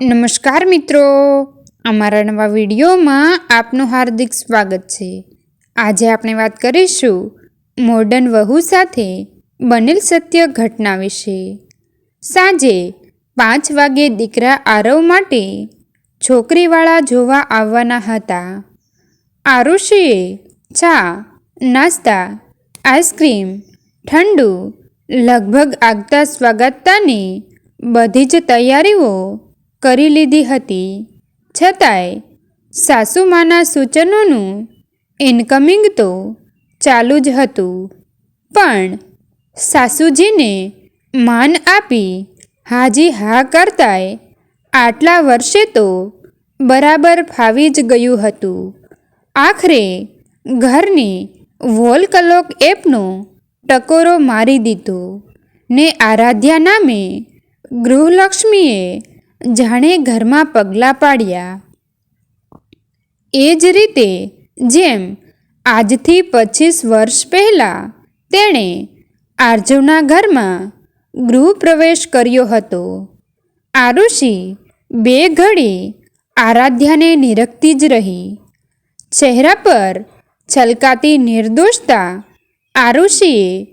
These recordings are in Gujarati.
નમસ્કાર મિત્રો. અમારા નવા વિડીયોમાં આપનું હાર્દિક સ્વાગત છે. આજે આપણે વાત કરીશું મોડર્ન વહુ સાથે બનેલ સત્ય ઘટના વિશે. સાંજે પાંચ વાગે દીકરા આરવ માટે છોકરીવાળા જોવા આવવાના હતા. આરુષિએ ચા, નાસ્તા, આઈસ્ક્રીમ, ઠંડુ, લગભગ આગતા સ્વાગતતાની બધી જ તૈયારીઓ કરી લીધી હતી. છતાંય સાસુમાના સૂચનોનું ઇનકમિંગ તો ચાલુ જ હતું. પણ સાસુજીને માન આપી હાજી હા કરતાંય આટલા વર્ષે તો બરાબર ફાવી જ ગયું હતું. આખરે ઘરની વોલ કલોક એપનો ટકોરો મારી દીધો ને આરાધ્યા નામે ગૃહલક્ષ્મીએ જાણે ઘરમાં પગલાં પાડ્યા. એ જ રીતે જેમ આજથી પચીસ વર્ષ પહેલાં તેણે આર્જવના ઘરમાં ગૃહપ્રવેશ કર્યો હતો. આરુષિ બે ઘડી આરાધ્યાને નિરખતી જ રહી. ચહેરા પર છલકાતી નિર્દોષતા આરુષિએ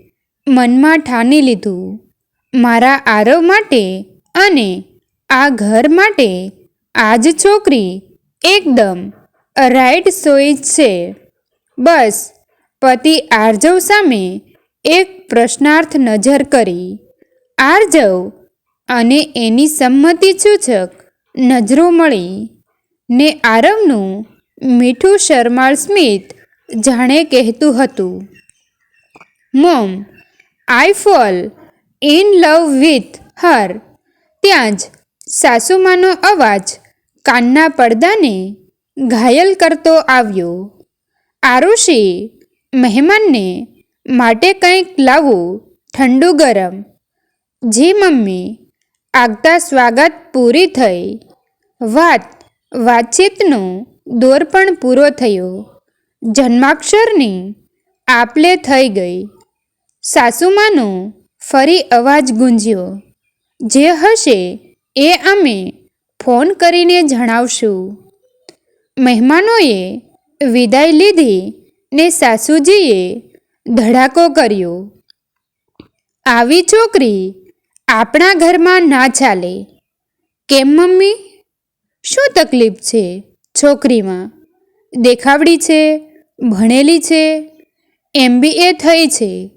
મનમાં ઠાની લીધું. મારા આરવ માટે અને આ ઘર માટે આ જ છોકરી એકદમ રાઈટ સોઈજ છે. બસ, પતિ આર્જવ સામે એક પ્રશ્નાર્થ નજર કરી. આર્જવ અને એની સંમતિ સૂચક નજરો મળી ને આરવનું મીઠું શરમાળ સ્મિત જાણે કહેતું હતું. Mom I fall in love with her ત્યાં જ સાસુમાનો અવાજ કાનના પડદાને ઘાયલ કરતો આવ્યો. આરુષિ, મહેમાનને માટે કંઈક લાવો, ઠંડુ ગરમ. જી, મમ્મી. આગતા સ્વાગત પૂરી થઈ. વાત, વાતચીતનો દોર પણ પૂરો થયો. જન્માક્ષરની આપલે થઈ ગઈ. સાસુમાનો ફરી અવાજ ગુંજ્યો. જે હશે એ અમે ફોન કરીને જણાવશું. મહેમાનોએ વિદાય લીધી ને સાસુજીએ ધડાકો કર્યો. આવી છોકરી આપણા ઘરમાં ના ચાલે. કેમ મમ્મી? શું તકલીફ છે છોકરીમાં? દેખાવડી છે? ભણેલી છે? એમબીએ થઈ છે?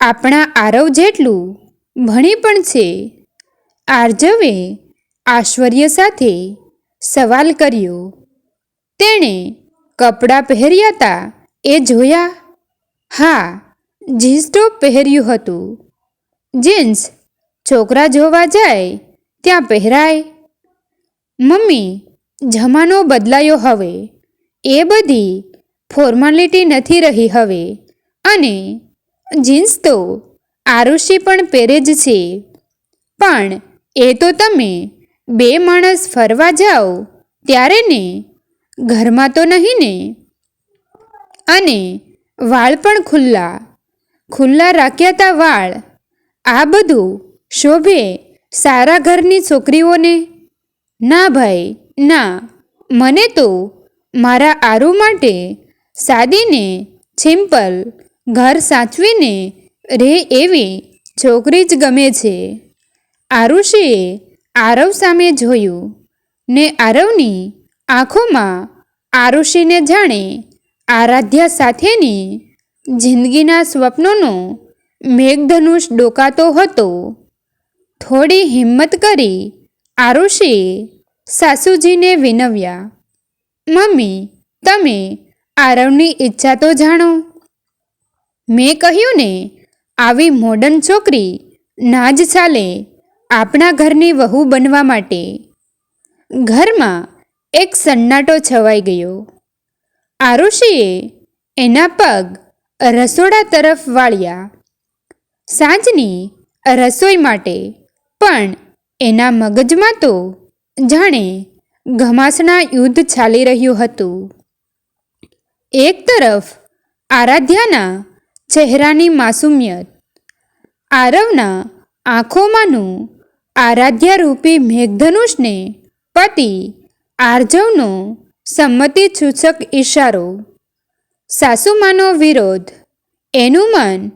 આપણા આરવ જેટલું ભણી પણ છે? આર્જવે આશ્ચર્ય સાથે સવાલ કર્યો. તેણે કપડાં પહેર્યા હતા એ જોયા, હા જીન્સ ટોપ પહેર્યું હતું. જીન્સ છોકરા જોવા જાય ત્યાં પહેરાય. મમ્મી, જમાનો બદલાયો હવે. એ બધી ફોર્માલિટી નથી રહી હવે. અને જીન્સ તો આરુષિ પણ પહેરે જ છે. પણ એ તો તમે બે માણસ ફરવા જાઓ ત્યારે ને ઘરમાં તો નહીં ને? અને વાળ પણ ખુલ્લા. ખુલ્લા રાખ્યા તા વાળ. આ બધું શોભે સારા ઘરની છોકરીઓને? ના ભાઈ, ના. મને તો મારા આરુ માટે સાદીને સિમ્પલ ઘર સાચવીને રહે એવી છોકરી જ ગમે છે. આરુષિએ આરવ સામે જોયું ને આરવની આંખોમાં આરુષિને જાણે આરાધ્યા સાથેની જિંદગીના સ્વપ્નોનો મેઘધનુષ ડોકાતો હતો. થોડી હિંમત કરી આરુષિએ સાસુજીને વિનવ્યા, મમ્મી, તમે આરવની ઈચ્છા તો જાણો. મેં કહ્યું ને, આવી મોડર્ન છોકરી ના જ ચાલે આપણા ઘરની વહુ બનવા માટે. ઘરમાં એક સન્નાટો છવાઈ ગયો. આરુષિએ એના પગ રસોડા તરફ વાળ્યા. સાંજની રસોઈ માટે પણ એના મગજમાં તો જાણે ઘમાસણા યુદ્ધ ચાલી રહ્યું હતું. એક તરફ આરાધ્યાના ચહેરાની માસુમિયત, આરવના આંખોમાંનું આરાધ્યારૂપી મેઘધનુષને પતિ આર્જવનો સંમતિ સૂચક ઈશારો. સાસુમાનો વિરોધ. એનું મન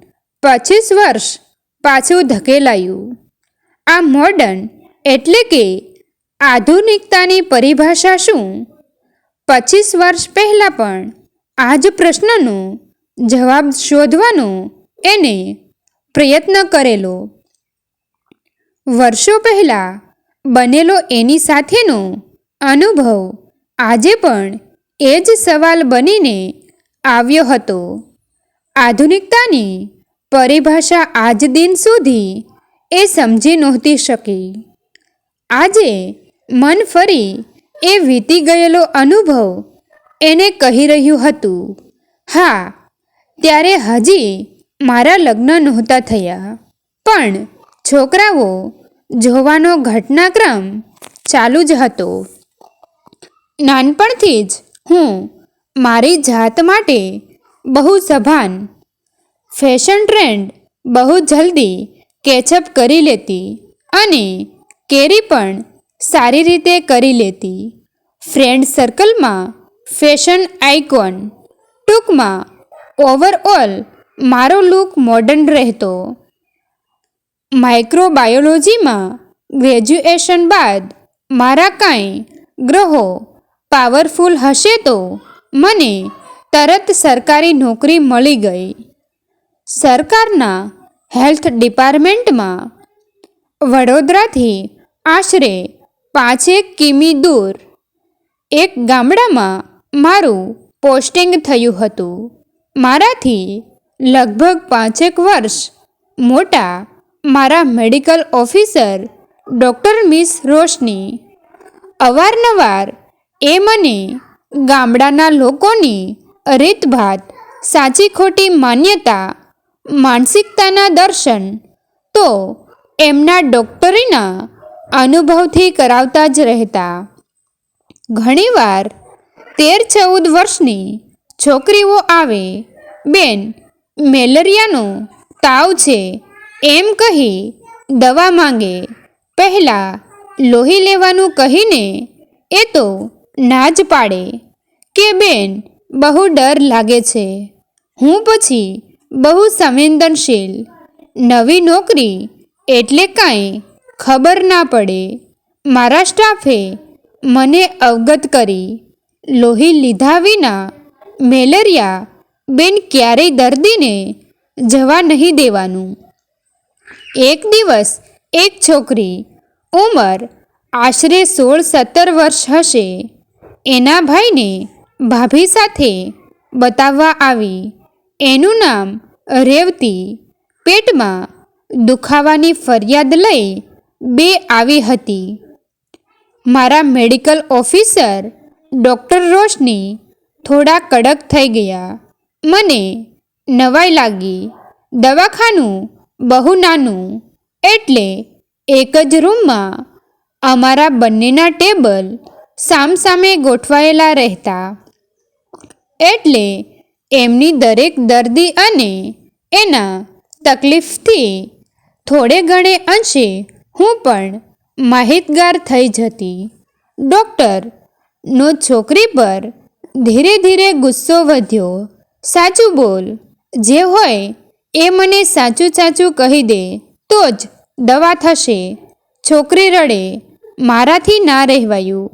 પચીસ વર્ષ પાછું ધકેલાયું. આ મોડર્ન એટલે કે આધુનિકતાની પરિભાષા શું? પચીસ વર્ષ પહેલાં પણ આ જ પ્રશ્નનો જવાબ શોધવાનો એને પ્રયત્ન કરેલો. વર્ષો પહેલાં બનેલો એની સાથેનો અનુભવ આજે પણ એ જ સવાલ બનીને આવ્યો હતો. આધુનિકતાની પરિભાષા આજ દિન સુધી એ સમજી નહોતી શકી. આજે મન ફરી એ વીતી ગયેલો અનુભવ એને કહી રહ્યું હતું, હા, ત્યારે હજી મારા લગ્ન નહોતા થયા. પણ છોકરાઓ, જોવાનો ઘટનાક્રમ ચાલુ જ હતો. નાનપણથી જ હું મારી જાત માટે બહુ સભાન ફેશન ટ્રેન્ડ બહુ જલ્દી કેચઅપ કરી લેતી અને કેરી પણ સારી રીતે કરી લેતી. ફ્રેન્ડ સર્કલમાં ફેશન આઇકોન ટૂંકમાં ઓવરઓલ મારો લુક મોડર્ન રહેતો. માઇક્રોબાયોલોજીમાં ગ્રેજ્યુએશન બાદ મારા કાંઈ ગ્રહો પાવરફુલ હશે તો મને તરત સરકારી નોકરી મળી ગઈ. સરકારના હેલ્થ ડિપાર્ટમેન્ટમાં વડોદરાથી આશરે પાંચેક કિમી દૂર એક ગામડામાં મારું પોસ્ટિંગ થયું હતું. મારાથી લગભગ પાંચેક વર્ષ મોટા મારા medical officer doctor miss Roshni અવારનવાર એ મને ગામડાના લોકોની રીતભાત સાચી ખોટી માન્યતા, માનસિકતાના દર્શન તો એમના ડૉક્ટરીના અનુભવથી કરાવતા જ રહેતા. ઘણીવાર તેર ચૌદ વર્ષની છોકરીઓ આવે. બેન, મેલેરિયાનો તાવ છે. એમ કહી દવા માંગે. પહેલાં લોહી લેવાનું કહીને એ તો ના જ પાડે. કે બેન, બહુ ડર લાગે છે. હું પછી બહુ સંવેદનશીલ. નવી નોકરી એટલે કાંઈ ખબર ના પડે. મારા સ્ટાફે મને અવગત કરી. લોહી લીધા વિના મેલેરિયા બેન ક્યારેય દર્દીને જવા નહીં દેવાનું. એક દિવસ એક છોકરી ઉંમર આશરે સોળ સત્તર વર્ષ હશે. એના ભાઈને ભાભી સાથે બતાવવા આવી. એનું નામ રેવતી. પેટમાં દુખાવાની ફરિયાદ લઈ બે આવી હતી. મારા મેડિકલ ઓફિસર ડૉક્ટર રોશની થોડા કડક થઈ ગયા. મને નવાઈ લાગી. દવાખાનું બહુ નાનું. એટલે એક જ રૂમમાં અમારા બંનેના ટેબલ સામસામે ગોઠવાયેલા રહેતા. એટલે એમની દરેક દર્દી અને એના તકલીફથી થોડે ઘણે અંશે હું પણ માહિતગાર થઈ જતી. ડૉક્ટર નો છોકરી પર ધીરે ધીરે ગુસ્સો વધ્યો. સાચું બોલ, જે હોય એ મને સાચું સાચું કહી દે, તો જ દવા થશે. છોકરી રડે, મારાથી ના રહેવાયું.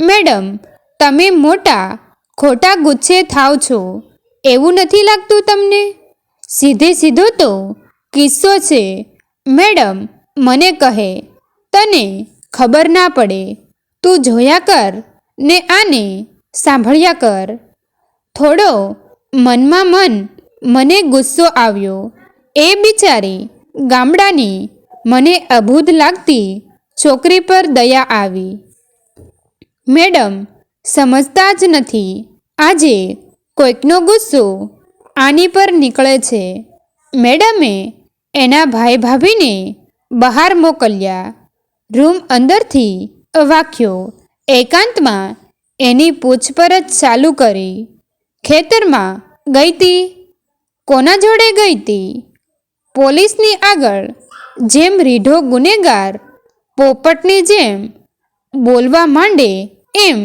મેડમ, તમે મોટા, ખોટા ગુચ્છે થાવ છો. એવું નથી લાગતું તમને? સીધે સીધો તો કિસ્સો છે. મેડમ, મને કહે, તને ખબર ના પડે. તું જોયા કર ને આને સાંભળ્યા કર. થોડો મનમાં મન મને ગુસ્સો આવ્યો. એ બિચારી ગામડાની મને અભૂત લાગતી છોકરી પર દયા આવી. મેડમ, સમજતા જ નથી. આજે કોઈકનો ગુસ્સો આની પર નીકળે છે. મેડમે એના ભાઈ ભાભીને બહાર મોકલ્યા. રૂમ અંદરથી વાક્યો એકાંતમાં એની પૂછપરછ ચાલુ કરી. ખેતરમાં ગઈ કોના જોડે ગઈ તી? પોલીસની આગળ, જેમ રીઢો ગુનેગાર, પોપટની જેમ, બોલવા માંડે, એમ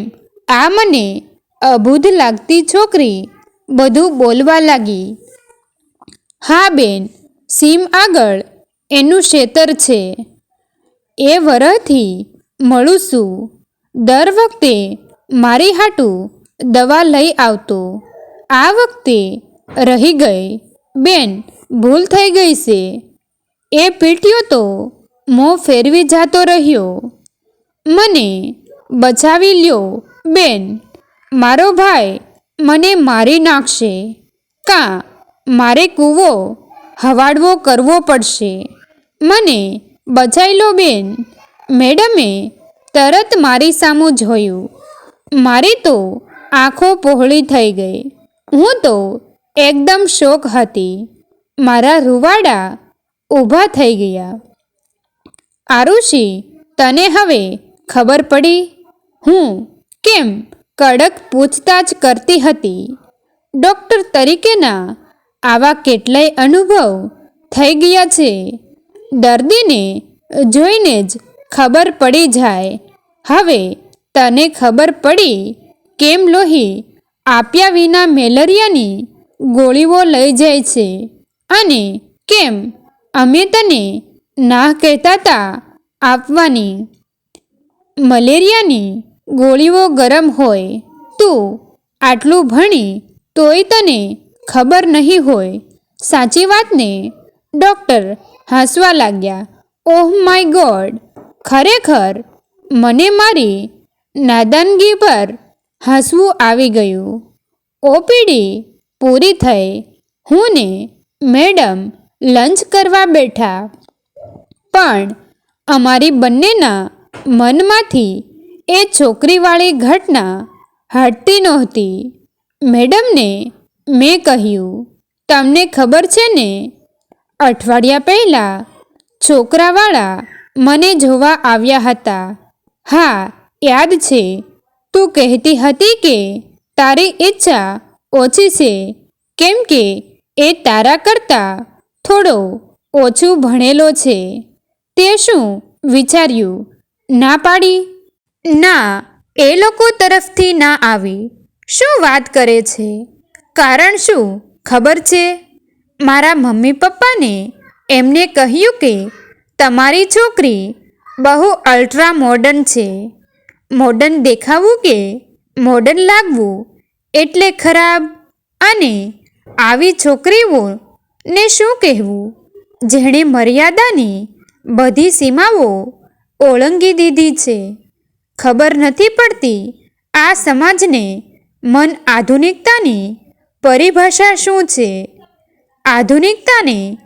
આ મને અબૂધ લાગતી છોકરી બધું બોલવા લાગી. હા બેન, સીમ આગળ, એનું ક્ષેતર છે. એ વરહથી મળું છું. દર વખતે મારી હાટું દવા લઈ આવતો. આ વખતે રહી ગઈ. બેન, ભૂલ થઈ ગઈ છે. એ પીટ્યો તો મોં ફેરવી જતો રહ્યો. મને બચાવી લ્યો. બેન, મારો ભાઈ મને મારી નાખશે. કાં મારે કૂવો હવાડવો કરવો પડશે? મને બચાવી લો, બેન. મેડમે તરત મારી સામું જોયું. મારી તો આંખો પહોળી થઈ ગઈ. હું તો એકદમ શોક હતી. મારા રૂવાડા ઊભા થઈ ગયા. આરુષિ, તને હવે ખબર પડી? હું કેમ કડક પૂછતાછ કરતી હતી? ડૉક્ટર તરીકેના આવા કેટલાય અનુભવ થઈ ગયા છે. દર્દીને જોઈને જ ખબર પડી જાય. હવે તને ખબર પડી કેમ લોહી આપ્યા વિના મેલેરિયાની ગોળીઓ લઈ જાય છે. અને કેમ? અમે તને ના કહેતા હતા આપવાની. મલેરિયાની ગોળીઓ ગરમ હોય તું આટલું ભણી તોય તને ખબર નહીં હોય. સાચી વાતને ડૉક્ટર હસવા લાગ્યા. Oh my god! ખરેખર મને મારી નાદાનગી પર હસવું આવી ગયું. ઓપીડી પૂરી થઈ. હું ને મેડમ લંચ કરવા બેઠા. પણ અમારી બંનેના મનમાંથી એ છોકરીવાળી ઘટના હટતી નહોતી. મેડમને મેં કહ્યું, તમને ખબર છે ને, અઠવાડિયા પહેલાં છોકરાવાળા મને જોવા આવ્યા હતા. હા, યાદ છે. તું કહેતી હતી કે તારી ઈચ્છા ઓછી છે. કેમ કે એ તારા કરતાં થોડો ઓછું ભણેલો છે. તે શું વિચાર્યું? ના પાડી? ના, એ લોકો તરફથી ના આવી. શું વાત કરે છે? કારણ શું? ખબર છે? મારા મમ્મી પપ્પાને એમને કહ્યું કે તમારી છોકરી બહુ અલ્ટ્રા મોડર્ન છે. મોડર્ન દેખાવું કે મોડર્ન લાગવું એટલે ખરાબ. અને આવી છોકરીઓને શું કહેવું? જેણે મર્યાદાની બધી સીમાઓ ઓળંગી દીધી છે. ખબર નથી પડતી આ સમાજને મન આધુનિકતાની પરિભાષા શું છે? આધુનિકતાને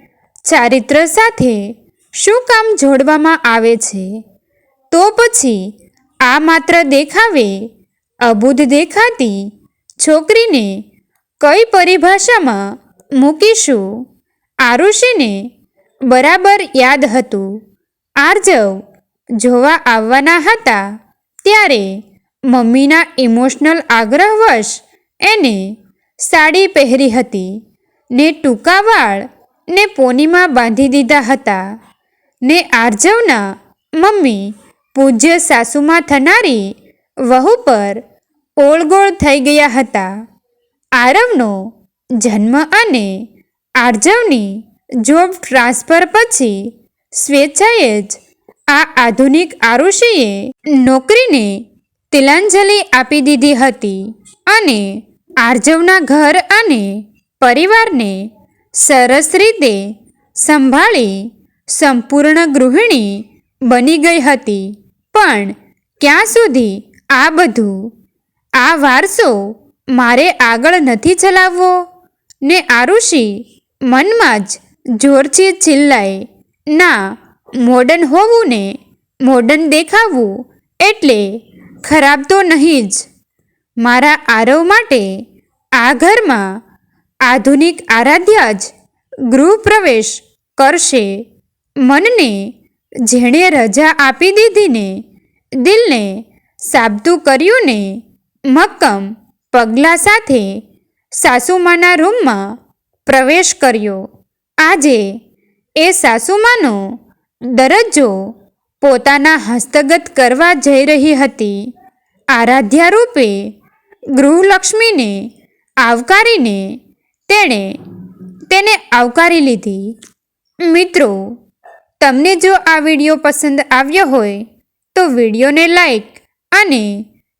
ચારિત્ર સાથે શું કામ જોડવામાં આવે છે? તો પછી આ માત્ર દેખાવે, અબુધ દેખાતી છોકરીને કઈ પરિભાષામાં મૂકીશું? આરુષિને બરાબર યાદ હતું. આર્જવ જોવા આવવાના હતા ત્યારે મમ્મીના ઇમોશનલ આગ્રહવશ એને સાડી પહેરી હતી ને ટૂંકા વાળ ને પોનીમાં બાંધી દીધા હતા ને આર્જવના મમ્મી પૂજ્ય સાસુમાં થનારી વહુ પર ઓળગોળ થઈ ગયા હતા. આરવનો જન્મ અને આર્જવની જોબ ટ્રાન્સફર પછી સ્વેચ્છાએ જ આ આધુનિક આરુષિએ નોકરીને તિલાંજલિ આપી દીધી હતી અને આર્જવના ઘર અને પરિવારને સરસ રીતે સંભાળી સંપૂર્ણ ગૃહિણી બની ગઈ હતી. પણ ક્યાં સુધી આ બધું આ વારસો મારે આગળ નથી ચલાવવો. ને આરુષિ, મનમાં જ જોરથી ચિલ્લાય, ના મોડર્ન હોવું ને મોડર્ન દેખાવું એટલે ખરાબ તો નહીં જ. મારા આરવ માટે આ ઘરમાં આધુનિક આરાધ્યા જ ગૃહપ્રવેશ કરશે. મનને જેણે રજા આપી દીધીને દિલને સાબતું કર્યું ને મક્કમ પગલાં સાથે સાસુમાના રૂમમાં પ્રવેશ કર્યો. આજે એ સાસુમાનો દરજ્જો પોતાના હસ્તગત કરવા જઈ રહી હતી. આરાધ્યા રૂપે ગૃહલક્ષ્મીને આવકારીને તેણે તેને આવકારી લીધી. મિત્રો, તમને જો આ વીડિયો પસંદ આવ્યો હોય, તો વિડીયોને લાઈક અને